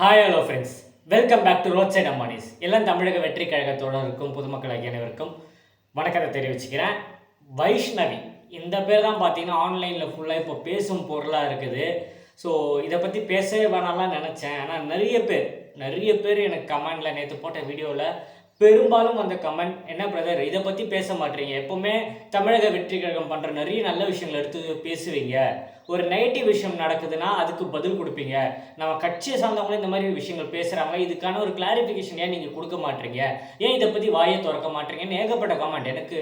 Hi hello friends welcome back to road side அம்மானிஸ் எல்லாம் தமிழக வெற்றி கழகத்தோடருக்கும் பொதுமக்கள் ஆகிய அனைவருக்கும் வணக்கத்தை தெரிவிச்சுக்கிறேன். வைஷ்ணவி இந்த பேர் தான் பார்த்தீங்கன்னா ஆன்லைனில் ஃபுல்லாக இப்போ பேசும் பொருளாக இருக்குது. ஸோ இதை பற்றி பேசவே வேணாம்லாம் நினச்சேன். ஆனால் நிறைய பேர் நிறைய பேர் எனக்கு கமெண்டில் நேற்று போட்ட வீடியோவில் பெரும்பாலும் அந்த கமெண்ட் என்ன பிரதர் இதை பற்றி பேச மாட்டீங்க. எப்போவுமே தமிழக வெற்றி கழகம் பண்ணுற நிறைய நல்ல விஷயங்கள் எடுத்து பேசுவீங்க. ஒரு நெகட்டிவ் விஷயம் நடக்குதுன்னா அதுக்கு பதில் கொடுப்பீங்க. நம்ம கட்சியை சார்ந்தவங்களும் இந்த மாதிரி விஷயங்கள் பேசுகிறாங்க இதுக்கான ஒரு கிளாரிஃபிகேஷன் ஏன் நீங்கள் கொடுக்க மாட்டீங்க? ஏன் இதை பற்றி வாயை திறக்க மாட்டீங்கன்னு ஏகப்பட்ட கமெண்ட் எனக்கு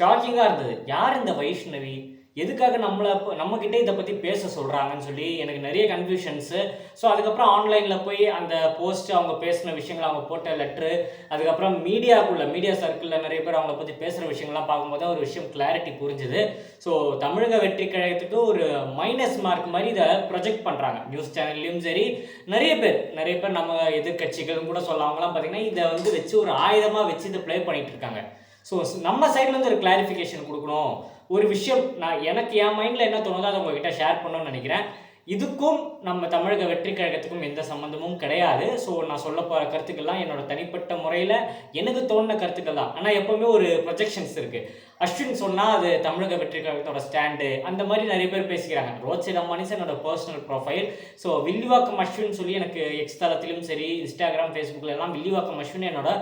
ஷாக்கிங்காக இருந்தது. யார் இந்த வைஷ்ணவி? எதுக்காக நம்மளை நம்மக்கிட்ட இதை பற்றி பேச சொல்கிறாங்கன்னு சொல்லி எனக்கு நிறைய கன்ஃபியூஷன்ஸு ஸோ அதுக்கப்புறம் ஆன்லைனில் போய் அந்த போஸ்ட் அவங்க பேசின விஷயங்கள் அவங்க போட்ட லெட்ரு அதுக்கப்புறம் மீடியாக்குள்ளே மீடியா சர்க்கிளில் நிறைய பேர் அவங்கள பற்றி பேசுகிற விஷயங்கள்லாம் பார்க்கும்போது ஒரு விஷயம் கிளாரிட்டி புரிஞ்சுது. ஸோ தமிழக வெற்றி கழகத்துக்கு ஒரு மைனஸ் மார்க் மாதிரி இதை ப்ரொஜெக்ட் பண்ணுறாங்க நியூஸ் சேனல்லையும் சரி நிறைய பேர் நிறைய பேர் நம்ம எதிர்கட்சிகள் கூட சொல்ல அவங்களாம் பார்த்தீங்கன்னா இதை வந்து வச்சு ஒரு ஆயுதமாக வச்சு இதை ப்ளே பண்ணிகிட்டு இருக்காங்க. ஸோ நம்ம சைட்லேருந்து ஒரு கிளாரிஃபிகேஷன் கொடுக்கணும். ஒரு விஷயம் நான் எனக்கு என் மைண்டில் என்ன தோணுதோ அதை உங்ககிட்ட ஷேர் பண்ணணும்னு நினைக்கிறேன். இதுக்கும் நம்ம தமிழக வெற்றி கழகத்துக்கும் எந்த சம்மந்தமும் கிடையாது. ஸோ நான் சொல்ல போகிற கருத்துக்கள்லாம் என்னோட தனிப்பட்ட முறையில் எனக்கு தோணின கருத்துக்கள் தான். ஆனால் எப்போவுமே ஒரு ப்ரொஜெக்ஷன்ஸ் இருக்குது அஸ்வின் சொன்னால் அது தமிழக வெற்றி கழகத்தோட ஸ்டாண்டு அந்த மாதிரி நிறைய பேர் பேசிக்கிறாங்க. ரோட் சைட் அம்மானிஸ் என்னோட personal profile so Villivakkam Ashwin சொல்லி எனக்கு எக்ஸ் தளத்திலும் சரி இன்ஸ்டாகிராம் ஃபேஸ்புக்கில் எல்லாம் வில்லிவாக்கம் அஸ்வின் என்னோட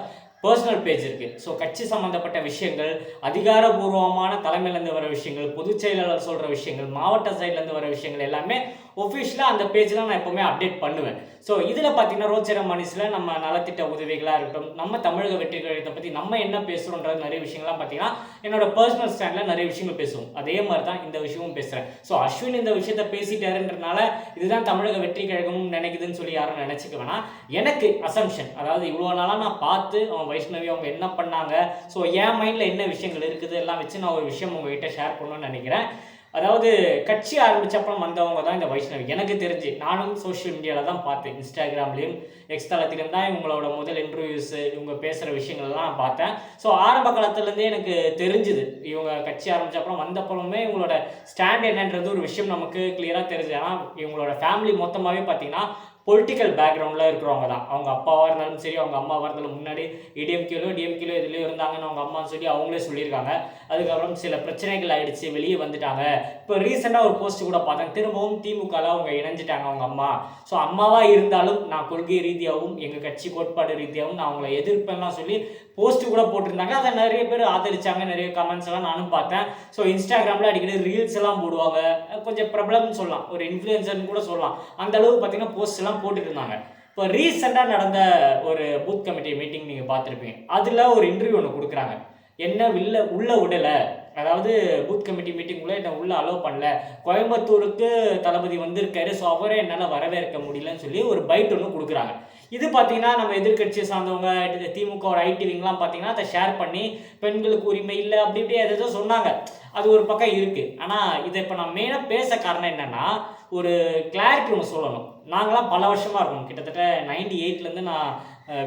பர்சனல் பேஜ் இருக்குது ஸோ கட்சி சம்மந்தப்பட்ட விஷயங்கள் அதிகாரபூர்வமான தலைமையிலேருந்து வர விஷயங்கள் பொதுச் செயலாளர் சொல்கிற விஷயங்கள் மாவட்ட சைட்லேருந்து வர விஷயங்கள் எல்லாமே ஒஃபிஷியலாக அந்த பேஜில் நான் எப்போவுமே அப்டேட் பண்ணுவேன். ஸோ இதில் பார்த்தீங்கன்னா ரோச்சர மனசில் நம்ம நலத்திட்ட உதவிகளாக இருக்கட்டும் நம்ம தமிழக வெற்றி கழகத்தை பற்றி நம்ம என்ன பேசுகிறோன்றது நிறைய விஷயங்கள்லாம் பார்த்தீங்கன்னா என்னோட பர்சனல் ஸ்டாண்டில் நிறைய விஷயங்கள் பேசுவோம். அதே மாதிரி தான் இந்த விஷயமும் பேசுகிறேன் ஸோ அஸ்வின் இந்த விஷயத்த பேசிட்டாருன்றனால இதுதான் தமிழக வெற்றி கழகமும் நினைக்குதுன்னு சொல்லி யாரும் நினச்சிக்க வேணாம். எனக்கு அசம்ஷன் அதாவது இவ்வளோ நாளாக நான் பார்த்து அவன் வைஷ்ணவி அவங்க என்ன பண்ணாங்க? ஸோ என் மைண்டில் என்ன விஷயங்கள் இருக்குது? எல்லாம் வச்சு நான் ஒரு விஷயம் உங்ககிட்ட ஷேர் பண்ணணும்னு நினைக்கிறேன். அதாவது கட்சி ஆரம்பிச்சப்பறம் வந்தவங்க தான் இந்த வைஷ்ணவி. எனக்கு தெரிஞ்சு நானும் சோஷியல் மீடியாவில் தான் பார்த்தேன். இன்ஸ்டாகிராம்லேயும் எக்ஸ் தளத்திலும் தான் இவங்களோட முதல் இன்டர்வியூஸு இவங்க பேசுகிற விஷயங்கள்லாம் நான் பார்த்தேன். ஸோ ஆரம்ப காலத்துலேருந்தே எனக்கு தெரிஞ்சுது. இவங்க கட்சி ஆரம்பித்தப்பறம் வந்தப்பறமே இவங்களோட ஸ்டாண்ட் என்னன்றது ஒரு விஷயம் நமக்கு கிளியராக தெரிஞ்சு ஏன்னா இவங்களோட ஃபேமிலி மொத்தமாகவே பார்த்தீங்கன்னா பொலிட்டிக்கல் பேக்ரவுண்டில் இருக்கிறவங்க தான். அவங்க அப்பாவாக இருந்தாலும் சரி அவங்க அம்மாவாக இருந்தாலும் முன்னாடி இடிஎம்கேலோ டிஎம்கேலோ இதுலேயோ இருந்தாங்கன்னு அவங்க அம்மா சொல்லி அவங்களே சொல்லியிருக்காங்க. அதுக்கப்புறம் சில பிரச்சனைகள் ஆகிடுச்சு வெளியே வந்துட்டாங்க. இப்போ ரீசெண்டாக ஒரு போஸ்ட் கூட பார்த்தேன். திரும்பவும் திமுகவில் அவங்க இணைஞ்சிட்டாங்க அவங்க அம்மா. ஸோ அம்மாவாக இருந்தாலும் நான் கொள்கை ரீதியாகவும் எங்கள் கட்சி கோட்பாடு ரீதியாகவும் நான் அவங்கள எதிர்ப்பேன்லாம் சொல்லி போஸ்ட்டு கூட போட்டிருந்தாங்க. அதை நிறைய பேர் ஆதரிச்சாங்க நிறைய கமெண்ட்ஸ் எல்லாம் நானும் பார்த்தேன். ஸோ இன்ஸ்டாகிராமில் அடிக்கடி ரீல்ஸ் எல்லாம் போடுவாங்க. கொஞ்சம் பிரபலம்னு சொல்லலாம். ஒரு இன்ஃப்ளூயன்சர்னு கூட சொல்லலாம். அந்த அளவுக்கு பார்த்தீங்கன்னா போஸ்ட் எல்லாம் போட்டுட்டு இருந்தாங்க. இப்போ ரீசெண்டாக நடந்த ஒரு பூத் கமிட்டி மீட்டிங் நீங்கள் பார்த்துருப்பீங்க. அதில் ஒரு இன்டர்வியூ ஒன்று கொடுக்குறாங்க. என்ன வில்ல உள்ள விடலை. அதாவது பூத் கமிட்டி மீட்டிங்குள்ளே என்னை உள்ளே அலோவ் பண்ணல. கோயம்புத்தூருக்கு தளபதி வந்திருக்காரு. ஸோ அவரே என்னால் வரவேற்க முடியலன்னு சொல்லி ஒரு பைட் ஒன்று கொடுக்குறாங்க. இது பார்த்தீங்கன்னா நம்ம எதிர்கட்சியை சார்ந்தவங்க திமுக ஒரு ஐடி விங்லாம் பார்த்தீங்கன்னா அதை ஷேர் பண்ணி பெண்களுக்கு உரிமை இல்லை அப்படி இப்படி எதோ சொன்னாங்க. அது ஒரு பக்கம் இருக்குது ஆனால் இதை இப்போ நான் மெயினாக பேச காரணம் என்னென்னா ஒரு கிளாரிட்டி ஒன்று சொல்லணும். நாங்களாம் பல வருஷமாக இருக்கோம். கிட்டத்தட்ட நைன்டி எயிட்லேருந்து நான்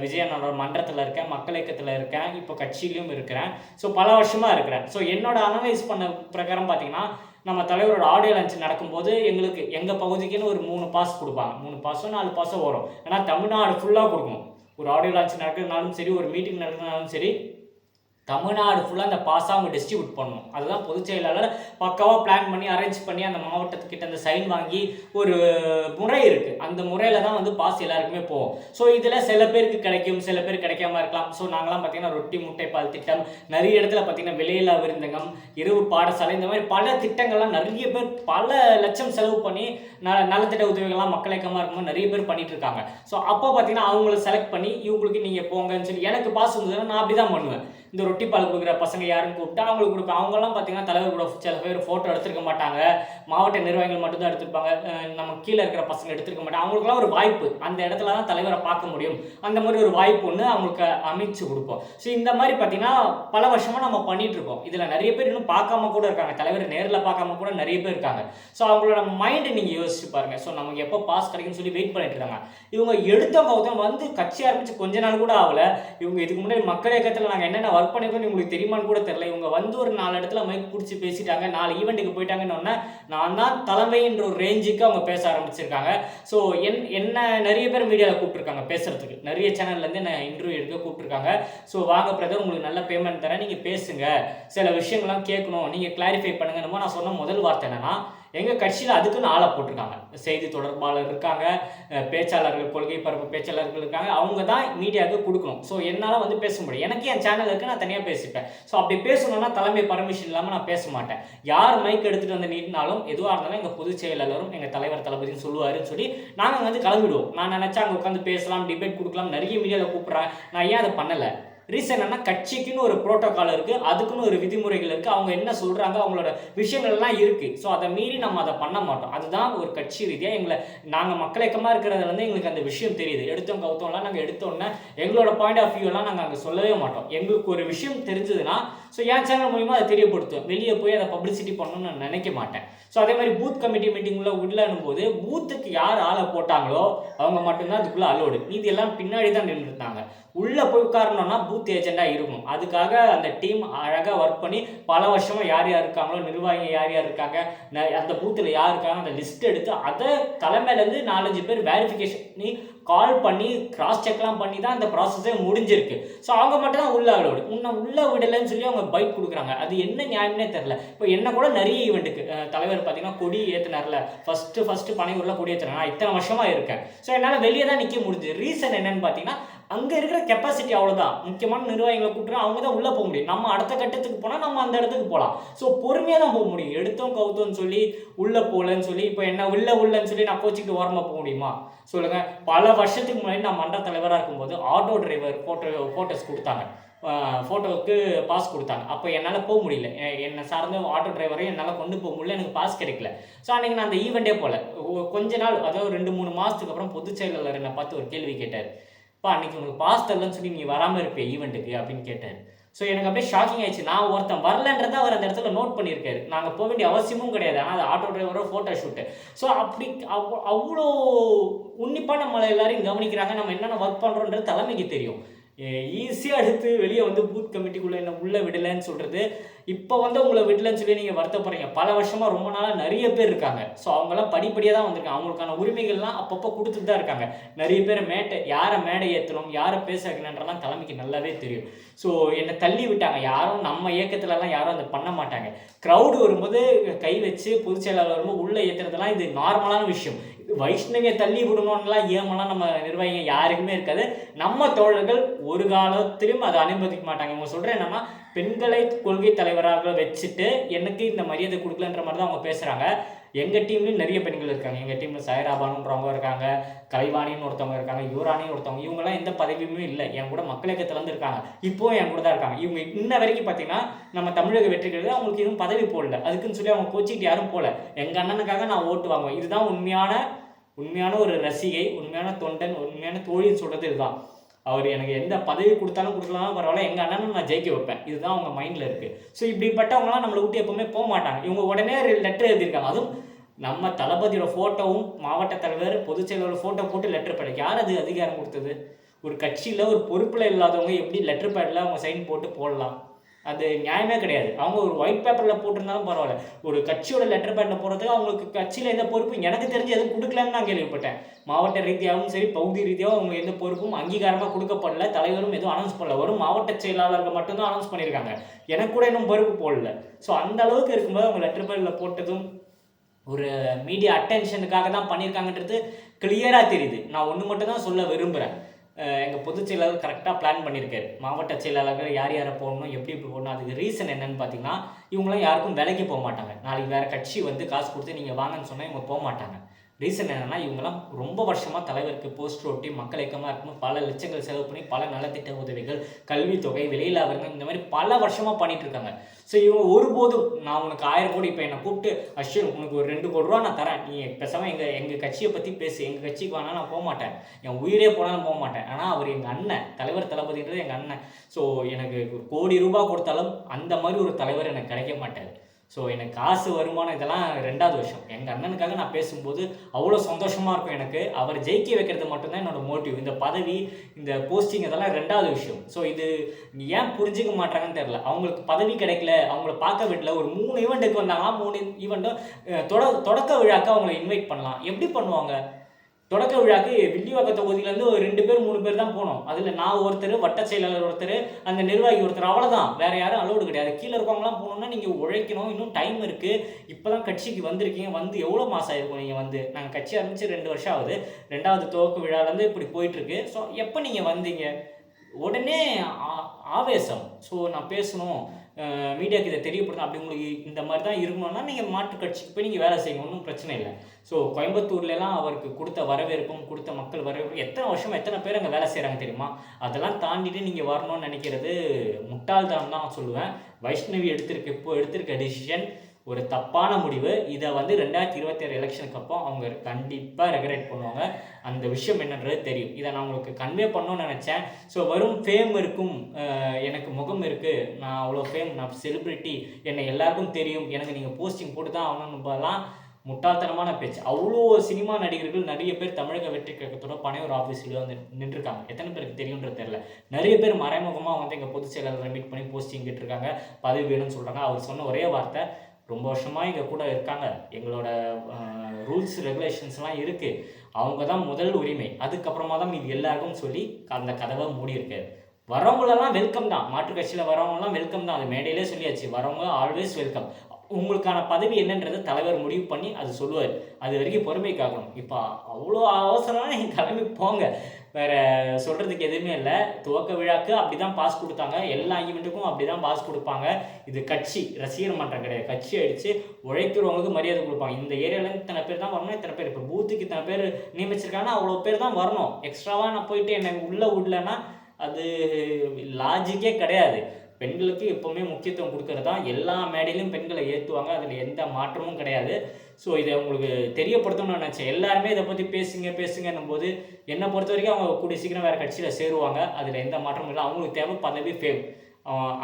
விஜயனோட மன்றத்தில் இருக்கேன் மக்கள் இயக்கத்தில் இருக்கேன் இப்போ கட்சியிலையும் இருக்கிறேன். ஸோ பல வருஷமாக இருக்கிறேன். ஸோ என்னோட அனலைஸ் பண்ண பிரகாரம் பார்த்தீங்கன்னா நம்ம தலைவரோட ஆடியோ லஞ்ச் நடக்கும்போது எங்களுக்கு எங்கள் பகுதிக்குன்னு ஒரு மூணு பாஸ் கொடுப்பாங்க. மூணு பாஸோ நாலு பாஸோ வரும். ஏன்னா தமிழ்நாடு ஃபுல்லாக கொடுக்கணும் ஒரு ஆடியோ லான்ச் நடக்கிறதுனாலும் சரி ஒரு மீட்டிங் நடக்கிறதுனாலும் சரி தமிழ்நாடு ஃபுல்லாக அந்த பாஸாக அவங்க டிஸ்ட்ரிபியூட் பண்ணணும் அதுதான் பொதுச் செயலாளர் பக்காவாக பிளான் பண்ணி அரேஞ்ச் பண்ணி அந்த மாவட்டத்துக்கிட்ட அந்த சைன் வாங்கி ஒரு முறை இருக்குது அந்த முறையில் தான் வந்து பாஸ் எல்லாருக்குமே போகும் ஸோ இதில் சில பேருக்கு கிடைக்கும் சில பேர் கிடைக்காம இருக்கலாம். ஸோ நாங்களாம் பார்த்தீங்கன்னா ரொட்டி முட்டை பால் திட்டம் நிறைய இடத்துல பார்த்தீங்கன்னா விலையில்லா விருந்தகம் இரவு பாடசாலை இந்த மாதிரி பல திட்டங்கள்லாம் நிறைய பேர் பல லட்சம் செலவு பண்ணி ந நலத்திட்ட உதவிகள்லாம் மக்கள் இயக்கமாக இருக்கும்போது நிறைய பேர் பண்ணிட்டு இருக்காங்க. ஸோ அப்போ பார்த்தீங்கன்னா அவங்கள செலக்ட் பண்ணி இவங்களுக்கு நீங்கள் போங்கன்னு சொல்லி எனக்கு பாஸ் இருந்ததுன்னா நான் அப்படி தான் பண்ணுவேன். இந்த ரொட்டி பால் கொடுக்குற பசங்க யாருன்னு கூப்பிட்டு அவங்களுக்கு கொடுப்பேன். அவங்கெல்லாம் பார்த்தீங்கன்னா தலைவர் கூட சில பேர் ஃபோட்டோ எடுத்துருக்க மாட்டாங்க. மாவட்ட நிர்வாகிகள் மட்டும்தான் எடுத்திருப்பாங்க. நம்ம கீழே இருக்கிற பசங்க எடுத்துருக்க மாட்டாங்க. அவங்களுக்குலாம் ஒரு வாய்ப்பு. அந்த இடத்துல தான் தலைவரை பார்க்க முடியும். அந்த மாதிரி ஒரு வாய்ப்பு ஒன்று அவங்களுக்கு அமைச்சு கொடுப்போம். ஸோ இந்த மாதிரி பார்த்தீங்கன்னா பல வருஷமாக நம்ம பண்ணிட்டு இருக்கோம். இதில் நிறைய பேர் இன்னும் பார்க்காம கூட இருக்காங்க. தலைவர் நேரில் பார்க்காம கூட நிறைய பேர் இருக்காங்க. ஸோ அவங்களோட மைண்டை நீங்கள் யோசிச்சு பாருங்க. ஸோ நமக்கு எப்போ பாஸ் கிடைக்கும்னு சொல்லி வெயிட் பண்ணிட்டு இருக்காங்க. இவங்க எடுத்தவங்க வந்து கட்சி ஆரம்பிச்சு கொஞ்ச நாள் கூட ஆகல. இவங்க இதுக்கு முன்னாடி மக்கள் இயக்கத்தில் நாங்கள் என்னென்ன ஒர்க் பண்ணியிருக்கோம் உங்களுக்கு தெரியுமான்னு கூட தெரியல. இவங்க வந்து ஒரு நாலு இடத்துல மைக் பிடிச்சி பேசிட்டாங்க. நாலு ஈவெண்ட்டுக்கு போயிட்டாங்கன்னு நான் தான் தலைமைன்ற ஒரு ரேஞ்சுக்கு அவங்க பேச ஆரம்பிச்சிருக்காங்க. ஸோ என் என்ன நிறைய பேர் மீடியாவில் கூப்பிட்டுருக்காங்க பேசுறதுக்கு. நிறைய சேனல்லேருந்து என்ன இன்டர்வியூ எடுக்க கூப்பிட்டுருக்காங்க. ஸோ வாங்க பிரதர் உங்களுக்கு நல்ல பேமெண்ட் தரேன். நீங்கள் பேசுங்க. சில விஷயங்கள்லாம் கேட்கணும். நீங்கள் கிளாரிஃபை பண்ணுங்கன்னு நான் சொன்ன முதல் வார்த்தை என்னன்னா எங்கள் கட்சியில் அதுக்குன்னு ஆளை போட்டிருக்காங்க. செய்தி தொடர்பாளர் இருக்காங்க பேச்சாளர்கள் கொள்கை பரப்பு பேச்சாளர்கள் இருக்காங்க. அவங்க தான் மீடியாவுக்கு கொடுக்கணும். ஸோ என்னால் வந்து பேச முடியும். எனக்கு என் சேனல் இருக்குது நான் தனியாக பேசிப்பேன். ஸோ அப்படி பேசணும்னா தலைமை பர்மிஷன் இல்லாமல் நான் பேச மாட்டேன். யார் மைக் எடுத்துகிட்டு வந்து நீட்டினாலும் எதுவாக இருந்தாலும் எங்கள் பொதுச் செயலாளரும் எங்கள் தலைவர் தளபதினு சொல்லுவாருன்னு சொல்லி நாங்கள் வந்து கிளம்பிடுவோம் நான் நினச்சா அங்கே உட்காந்து பேசலாம் டிபேட் கொடுக்கலாம் நிறைய மீடியாவில் கூப்பிட்றாங்க நான் ஏன் அதை பண்ணலை? ரீசன் என்ன கட்சிக்குன்னு ஒரு ப்ரோட்டோக்கால் இருக்குது அதுக்குன்னு ஒரு விதிமுறைகள் இருக்குது அவங்க என்ன சொல்கிறாங்க அவங்களோட விஷயங்கள்லாம் இருக்குது ஸோ அதை மீறி நம்ம அதை பண்ண மாட்டோம். அதுதான் ஒரு கட்சி ரீதியாக எங்களை நாங்கள் மக்களியக்கமாக இருக்கிறதுல வந்து எங்களுக்கு அந்த விஷயம் தெரியுது. எடுத்தோம் கவுத்தோம்லாம் நாங்கள் எடுத்தோன்னே எங்களோட பாயிண்ட் ஆஃப் வியூலாம் நாங்கள் அங்கே சொல்லவே மாட்டோம். எங்களுக்கு ஒரு விஷயம் தெரிஞ்சதுன்னா ஸோ என் சேனல் மூலிமா அதை தெரியப்படுத்தும் வெளியே போய் அதை பப்ளிசிட்டி பண்ணணும்னு நான் நினைக்க மாட்டேன். ஸோ அதே மாதிரி பூத் கமிட்டி மீட்டிங்குள்ள உள்ளனும் போது பூத்துக்கு யார் ஆளை போட்டாங்களோ அவங்க மட்டும்தான் அதுக்குள்ளே அலோடு மீதி எல்லாம் பின்னாடி தான் நின்றுருந்தாங்க உள்ளே போய் உட்காரணும்னா பூத் ஏஜெண்டாக இருக்கும். அதுக்காக அந்த டீம் அழகாக ஒர்க் பண்ணி பல வருஷமாக யார் யார் இருக்காங்களோ நிர்வாகி யார் யார் இருக்காங்க அந்த பூத்தில் யார் இருக்காங்க அந்த லிஸ்ட் எடுத்து அதை தலைமையிலேருந்து நாலஞ்சு பேர் வேரிஃபிகேஷன் பண்ணி கால் பண்ணி கிராஸ் செக்லாம் பண்ணி தான் அந்த ப்ராசஸே முடிஞ்சிருக்கு. ஸோ அவங்க மட்டும் தான் உள்ள விட உன்னை உள்ள விடலைன்னு சொல்லி அவங்க பைக் கொடுக்குறாங்க. அது என்ன நியாயம்னே தெரில இப்போ என்ன கூட நிறைய ஈவெண்ட்டுக்கு தலைவர் பார்த்தீங்கன்னா கொடி ஏற்றினார்ல ஃபஸ்ட்டு ஃபஸ்ட்டு பனையூரில் கொடி ஏற்றினா நான் இத்தனை வருஷமாக இருக்கேன். ஸோ என்னால் வெளியே தான் நிற்க முடிஞ்சுது. ரீசன் என்னன்னு பார்த்தீங்கன்னா அங்கே இருக்கிற கெப்பாசிட்டி அவ்வளோதான் முக்கியமான நிர்வாகிகளை கூப்பிட்டு அவங்க தான் உள்ளே போக முடியும். நம்ம அடுத்த கட்டத்துக்கு போனால் நம்ம அந்த இடத்துக்கு போகலாம் ஸோ பொறுமையாக தான் போக முடியும். எடுத்தோம் கவுத்தோம்னு சொல்லி உள்ளே போகலன்னு சொல்லி இப்போ என்ன உள்ள உள்ளன்னு சொல்லி நான் கோச்சிக்கிட்டு ஓரமாக போக முடியுமா? சொல்லுங்கள் பல வருஷத்துக்கு முன்னாடி நான் மன்ற தலைவராக இருக்கும்போது ஆட்டோ டிரைவர் ஃபோட்டோ ஃபோட்டோஸ் கொடுத்தாங்க. ஃபோட்டோவுக்கு பாஸ் கொடுத்தாங்க. அப்போ என்னால் போக முடியல. என்னை சார்ந்த ஆட்டோ டிரைவரையும் என்னால் கொண்டு போக முடியல. எனக்கு பாஸ் கிடைக்கல. ஸோ அன்றைக்கி நான் அந்த ஈவெண்ட்டே போகல கொஞ்ச நாள் அதாவது ரெண்டு மூணு மாதத்துக்கு அப்புறம் பொதுச் செயலாளர் என்னை பார்த்து ஒரு கேள்வி கேட்டார். பா அன்னைக்கு உங்களுக்கு பாஸ் தரலன்னு சொல்லி நீ வராமல் இருப்பே ஈவெண்ட்டுக்கு அப்படின்னு கேட்டார் ஸோ எனக்கு அப்படியே ஷாக்கிங் ஆயிடுச்சு. நான் ஒருத்தன் வரலன்றதை அவர் அந்த இடத்துல நோட் பண்ணியிருக்காரு. நாங்கள் போக வேண்டிய அவசியமும் கிடையாது. ஆனால் அது ஆட்டோ டிரைவரோ ஃபோட்டோ ஷூட்டு ஸோ அப்படி அவ்வளோ உன்னிப்பாக நம்மளை எல்லாரையும் கவனிக்கிறாங்க. நம்ம என்னென்ன ஒர்க் பண்ணுறோன்றது தலைமைக்கு தெரியும். ஈஸியாக எடுத்து வெளியே வந்து பூத் கமிட்டிக்குள்ளே என்ன உள்ளே விடலைன்னு சொல்கிறது இப்போ வந்து உங்களை விடலைன்னு சொல்லி நீங்கள் வருத்தப்படுறீங்க. பல வருஷமாக ரொம்ப நாளாக நிறைய பேர் இருக்காங்க. ஸோ அவங்களாம் படிப்படியாக தான் வந்திருக்காங்க. அவங்களுக்கான உரிமைகள்லாம் அப்பப்போ கொடுத்துட்டு தான் இருக்காங்க. நிறைய பேர் மேட்டை யாரை மேடை ஏற்றுறோம் யாரை பேச வைக்கணுன்றலாம் தலைமைக்கு நல்லாவே தெரியும். ஸோ என்னை தள்ளி விட்டாங்க. யாரும் நம்ம இயக்கத்துலலாம் யாரும் அதை பண்ண மாட்டாங்க. க்ரௌடு வரும்போது கை வச்சு பொதுச் செயலாளர் வரும்போது உள்ளே ஏற்றுறதுலாம் இது நார்மலான விஷயம். வைஷ்ணவியை தள்ளி விடணும்லாம் ஏமெல்லாம் நம்ம நிர்வாகிகள் யாருக்குமே இருக்காது. நம்ம தோழர்கள் ஒரு காலத்திலும் அதை அனுமதிக்க மாட்டாங்க. இவங்க சொல்கிறேன் என்னன்னா பெண்களை கொள்கை தலைவராக வச்சுட்டு எனக்கு இந்த மரியாதை கொடுக்கலன்ற மாதிரி தான் அவங்க பேசுகிறாங்க எங்கள் டீம்லேயும் நிறைய பெண்கள் இருக்காங்க. எங்கள் டீமில் சாயராபானுன்றவங்க இருக்காங்க கலைவாணின்னு ஒருத்தவங்க இருக்காங்க யுவராணின்னு ஒருத்தவங்க. இவங்கெல்லாம் எந்த பதவியுமே இல்லை. என் கூட மக்கள் இயக்கத்துலேருந்து இருக்காங்க. இப்போவும் என் கூட தான் இருக்காங்க. இவங்க இன்ன வரைக்கும் பார்த்தீங்கன்னா நம்ம தமிழக வெற்றிகளுக்கு அவங்களுக்கு எதுவும் பதவி போடல. அதுக்குன்னு சொல்லி அவங்க கோச்சிக்கிட்டு யாரும் போகல எங்கள் அண்ணனுக்காக நான் ஓட்டு வாங்குவேன். இதுதான் உண்மையான உண்மையான ஒரு ரசிகை உண்மையான தொண்டன் உண்மையான தோழின்னு சொல்கிறது இதுதான். அவர் எனக்கு எந்த பதவி கொடுத்தாலும் கொடுக்கலாம் பரவாயில்ல எங்கள் அண்ணனும் நான் ஜெயிக்க வைப்பேன். இதுதான் அவங்க மைண்டில் இருக்குது ஸோ இப்படிப்பட்டவங்களாம் நம்மளை விட்டு எப்போவுமே போக மாட்டாங்க. இவங்க உடனே லெட்டர் எழுதியிருக்காங்க. அதுவும் நம்ம தளபதியோட ஃபோட்டோவும் மாவட்ட தலைவர் பொதுச் செயலாளர் ஃபோட்டோ போட்டு லெட்டர் பேட் யார் அது அதிகாரம் கொடுத்தது? ஒரு கட்சியில் ஒரு பொறுப்பில் இல்லாதவங்க எப்படி லெட்டர் பேடில் அவங்க சைன் போட்டு போடலாம்? அது நியாயமே கிடையாது. அவங்க ஒரு ஒயிட் பேப்பரில் போட்டிருந்தாலும் பரவாயில்ல. ஒரு கட்சியோட லெட்டர் பேடில் போடுறதுக்கு அவங்களுக்கு கட்சியில் எந்த பொறுப்பும் எனக்கு தெரிஞ்சு எதுவும் கொடுக்கலன்னு நான் கேள்விப்பட்டேன். மாவட்ட ரீதியாகவும் சரி பகுதி ரீதியாகவும் அவங்க எந்த பொறுப்பும் அங்கீகாரமாக கொடுக்கப்படல. தலைவரும் எதுவும் அனௌன்ஸ் பண்ணல. வரும் மாவட்ட செயலாளர்கள் மட்டும்தான் அனௌன்ஸ் பண்ணியிருக்காங்க. எனக்கு கூட இன்னும் பொறுப்பு போடல. ஸோ அந்த அளவுக்கு இருக்கும்போது அவங்க லெட்டர் பேடில் போட்டதும் ஒரு மீடியா அட்டென்ஷனுக்காக தான் பண்ணியிருக்காங்கன்றது கிளியராக தெரியுது. நான் ஒன்று மட்டும் தான் சொல்ல விரும்புகிறேன் எங்கள் பொதுச் செயலாளர் கரெக்டாக பிளான் பண்ணியிருக்காரு மாவட்ட செயலாளர்கள் யார் யாரை போடணும் எப்படி எப்படி போடணும் அதுக்கு ரீசன் என்னன்னு பார்த்தீங்கன்னா இவங்களாம் யாருக்கும் விலைக்கு போக மாட்டாங்க. நாளைக்கு வேறு கட்சி வந்து காசு கொடுத்து நீங்கள் வாங்கன்னு சொன்னால் இவங்க போக மாட்டாங்க. ரீசன் என்னென்னா இவங்கெல்லாம் ரொம்ப வருஷமாக தலைவருக்கு போஸ்ட் ஒட்டி மக்கள் இயக்கமாக இருக்கணும். பல லட்சங்கள் செலவு பண்ணி பல நலத்திட்ட உதவிகள் கல்வித்தொகை வெளியிலாவர்கள் இந்த மாதிரி பல வருஷமாக பண்ணிட்டு இருக்காங்க. ஸோ இவங்க ஒருபோதும் நான் உனக்கு ஆயிரம் கோடி இப்போ என்னை கூப்பிட்டு அஸ்வின் உனக்கு ஒரு ரெண்டு கோடி ரூபா நான் தரேன். நீ பேசாமல் எங்கள் எங்கள் கட்சியை பற்றி பேசு. எங்கள் கட்சிக்கு வேணாலும் நான் போக மாட்டேன். என் உயிரே போனாலும் போக மாட்டேன். ஆனால் அவர் எங்கள் அண்ணன் தலைவர் தளபதின்றது எங்கள் அண்ணன். ஸோ எனக்கு ஒரு கோடி ரூபா கொடுத்தாலும் அந்த மாதிரி ஒரு தலைவர் எனக்கு கிடைக்க மாட்டார். ஸோ எனக்கு காசு வருமானம் இதெல்லாம் ரெண்டாவது விஷயம். எங்கள் அண்ணனுக்காக நான் பேசும்போது அவ்வளோ சந்தோஷமாக இருக்கும் எனக்கு. அவர் ஜெயிக்க வைக்கிறது மட்டும்தான் என்னோட மோட்டிவ் இந்த பதவி இந்த போஸ்டிங் இதெல்லாம் ரெண்டாவது விஷயம். ஸோ இது ஏன் புரிஞ்சுக்க மாட்டாங்கன்னு தெரில அவங்களுக்கு பதவி கிடைக்கல. அவங்கள பார்க்க விடல. ஒரு மூணு ஈவெண்ட்டுக்கு வந்தாங்கன்னா மூணு ஈவெண்ட்டும் தொட தொடக்க விழாக்க அவங்கள இன்வைட் பண்ணலாம். எப்படி பண்ணுவாங்க? தொடக்க விழாக்கு வில்லிவாக்க தொகுதியிலேருந்து ஒரு ரெண்டு பேர் மூணு பேர் தான் போனோம். அதில் நான் ஒருத்தர் வட்ட செயலாளர் ஒருத்தர் அந்த நிர்வாகி ஒருத்தர் அவ்வளோதான் வேறு யாரும் அலோடு கிடையாது. கீழே இருக்கவங்களாம் போகணும்னா நீங்கள் உழைக்கணும் இன்னும் டைம் இருக்குது இப்போ தான் கட்சிக்கு வந்திருக்கீங்க. வந்து எவ்வளோ மாதம் ஆயிருக்கும் நீங்கள் வந்து? நாங்கள் கட்சி ஆரம்பித்து ரெண்டு வருஷம் ஆகுது. ரெண்டாவது துவக்க விழாலேருந்து இப்படி போயிட்டுருக்கு. ஸோ எப்போ நீங்கள் வந்தீங்க? உடனே ஆ- ஆவேசம். ஸோ நான் பேசணும். மீடியாவுக்கு இதை தெரியப்படுத்தணும் அப்படி உங்களுக்கு இந்த மாதிரி தான் இருக்கணும்னா நீங்கள் மாற்று கட்சிக்கு போய் நீங்கள் வேலை செய்யணும் ஒன்றும் பிரச்சனை இல்லை. ஸோ கோயம்புத்தூர்லலாம் அவருக்கு கொடுத்த வரவேற்பும் கொடுத்த மக்கள் வரவேற்பும் எத்தனை வருஷம் எத்தனை பேர் அங்கே வேலை செய்கிறாங்க தெரியுமா? அதெல்லாம் தாண்டிட்டு நீங்கள் வரணும்னு நினைக்கிறது முட்டாள்தான் தான் சொல்லுவேன். வைஷ்ணவி எடுத்திருக்க இப்போ எடுத்திருக்க டிசிஷன் ஒரு தப்பான முடிவு. இதை வந்து ரெண்டாயிரத்தி இருபத்தி ஆறு எலெக்ஷனுக்கு அப்போ அவங்க கண்டிப்பாக ரெகரேட் பண்ணுவாங்க. அந்த விஷயம் என்னன்றது தெரியும். இதை நான் உங்களுக்கு கன்வே பண்ணணும்னு நினச்சேன். ஸோ வரும் ஃபேம் இருக்கும் எனக்கு முகம் இருக்குது நான் அவ்வளோ ஃபேம் நான் செலிப்ரிட்டி என்னை எல்லாருக்கும் தெரியும். எனக்கு நீங்கள் போஸ்டிங் போட்டு தான் ஆகணும்னுலாம் முட்டாள்தனமான பேச்சு. அவ்வளோ சினிமா நடிகர்கள் நிறைய பேர் தமிழக வெற்றி கழகத்தோட பனையூர் ஆஃபீஸில் வந்து நின்றுருக்காங்க. எத்தனை பேருக்கு தெரியுன்றது தெரியல. நிறைய பேர் மறைமுகமாக வந்து எங்கள் பொதுச் செயலாளரை மீட் பண்ணி போஸ்டிங் கேட்டிருக்காங்க. பதவி வேணும்னு சொல்கிறாங்க அவர் சொன்ன ஒரே வார்த்தை ரொம்ப வருஷமாக எங்கள் கூட இருக்காங்க. எங்களோட ரூல்ஸ் ரெகுலேஷன்ஸ்லாம் இருக்குது அவங்க தான் முதல் உரிமை. அதுக்கப்புறமா தான் இது எல்லாருக்கும் சொல்லி அந்த கதவை மூடி வரவங்களெல்லாம் வெல்கம் தான். மாற்றுக் கட்சியில் வரவங்களாம் வெல்கம் தான். அது மேடையிலே சொல்லியாச்சு. வரவங்க ஆல்வேஸ் வெல்கம் உங்களுக்கான பதவி என்னன்றது தலைவர் முடிவு பண்ணி அது சொல்லுவார். அது வரைக்கும் பொறுமை காக்கணும். இப்போ அவ்வளோ அவசரம்னா நீங்கள் கிளம்பி போங்க. வேற சொல்கிறதுக்கு எதுவுமே இல்லை. துவக்க விழாக்கு அப்படி தான் பாஸ் கொடுத்தாங்க. எல்லா ஈவெண்ட்டுக்கும் அப்படி தான் பாஸ் கொடுப்பாங்க. இது கட்சி ரசிகர் மன்றம் கிடையாது. கட்சி அடித்து உழைக்கிறவங்களுக்கு மரியாதை கொடுப்பாங்க. இந்த ஏரியாவிலேருந்து இத்தனை பேர் தான் வரணும் இத்தனை பேர். இப்போ பூத்துக்கு இத்தனை பேர் நியமிச்சிருக்காங்கன்னா அவ்வளோ பேர் தான் வரணும். எக்ஸ்ட்ராவாக நான் போயிட்டு என்னை உள்ளே விடலன்னா அது லாஜிக்கே கிடையாது. பெண்களுக்கு எப்போவுமே முக்கியத்துவம் கொடுக்கறது தான் எல்லா மேடையிலும் பெண்களை ஏற்றுவாங்க அதில் எந்த மாற்றமும் கிடையாது. ஸோ இதை உங்களுக்கு தெரியப்படுத்தணும்னு நினச்சேன். எல்லாருமே இதை பற்றி பேசுங்க பேசுங்கன்னும் போது என்னை பொறுத்த வரைக்கும் அவங்க கூடிய சீக்கிரம் வேறு கட்சியில் சேருவாங்க. அதில் எந்த மாற்றமும் இல்லை. அவங்களுக்கு தேவை பதவி ஃபேம்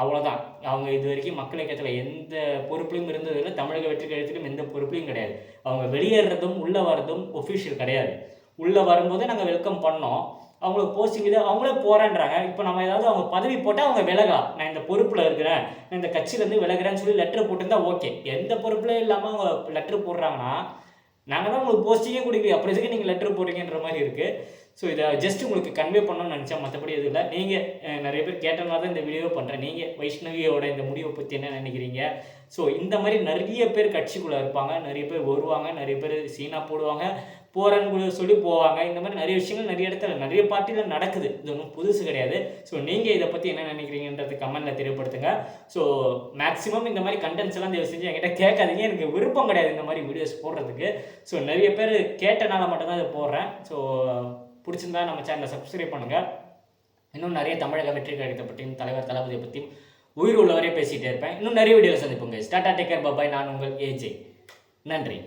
அவ்வளோதான் அவங்க இது வரைக்கும் மக்கள் இயக்கத்தில் எந்த பொறுப்புலையும் இருந்ததில்லை தமிழக வெற்றி கழகத்திலும் எந்த பொறுப்புலையும் கிடையாது. அவங்க வெளியேறதும் உள்ளே வர்றதும் ஒஃபிஷியல் கிடையாது. உள்ளே வரும்போது நாங்கள் வெல்கம் பண்ணோம். அவங்களுக்கு போஸ்டிங் இது அவங்களே போகிறேன்றாங்க இப்போ நம்ம ஏதாவது அவங்க பதவி போட்டால் அவங்க விலகலாம். நான் இந்த பொறுப்பில் இருக்கிறேன். நான் இந்த கட்சியிலேருந்து விலகிறேன்னு சொல்லி லெட்டர் போட்டிருந்தா ஓகே எந்த பொறுப்பில் இல்லாமல் அவங்க லெட்டர் போடுறாங்கன்னா நாங்கள் தான் உங்களுக்கு போஸ்டிங்கே கொடுக்கல அப்புறம் எதுக்கு நீங்கள் லெட்டர் போடுறீங்கன்ற மாதிரி இருக்குது ஸோ இதை ஜஸ்ட் உங்களுக்கு கன்வே பண்ணணும்னு நினச்சா மற்றபடி எதுவும் இல்லை. நீங்கள் நிறைய பேர் கேட்டனால தான் இந்த வீடியோ பண்ணுறேன் நீங்கள் வைஷ்ணவியோட இந்த முடிவை பற்றி என்ன நினைக்கிறீங்க? ஸோ இந்த மாதிரி நிறைய பேர் கட்சிக்குள்ளே இருப்பாங்க. நிறைய பேர் வருவாங்க. நிறைய பேர் சீனா போடுவாங்க. போகிறேன்னு சொல்லி போவாங்க. இந்த மாதிரி நிறைய விஷயங்கள் நிறைய இடத்துல நிறைய பார்ட்டியில் நடக்குது. இது ஒன்றும் புதுசு கிடையாது. ஸோ நீங்கள் இதை பற்றி என்ன நினைக்கிறீங்கன்றது கமெண்ட்டில் தெரியப்படுத்துங்க. ஸோ மேக்ஸிமம் இந்த மாதிரி கண்டென்ட்ஸ் எல்லாம் தயவு செஞ்சு என்கிட்ட கேட்காதீங்க. எனக்கு விருப்பம் கிடையாது இந்த மாதிரி வீடியோஸ் போடுறதுக்கு. ஸோ நிறைய பேர் கேட்டனால மட்டும்தான் இதை போடுறேன். ஸோ பிடிச்சிருந்தா நம்ம சேனலை சப்ஸ்கிரைப் பண்ணுங்கள் இன்னும் நிறைய தமிழக வெற்றி கழகத்தை பற்றியும் தலைவர் தளபதியை பற்றியும் உயிர் உள்ளவரே பேசிகிட்டே இருப்பேன். இன்னும் நிறைய வீடியோவில் சந்திப்போங்க ஸ்டாட்டா டேக்கர் பாபாய் நான் உங்கள் ஏஜே நன்றி.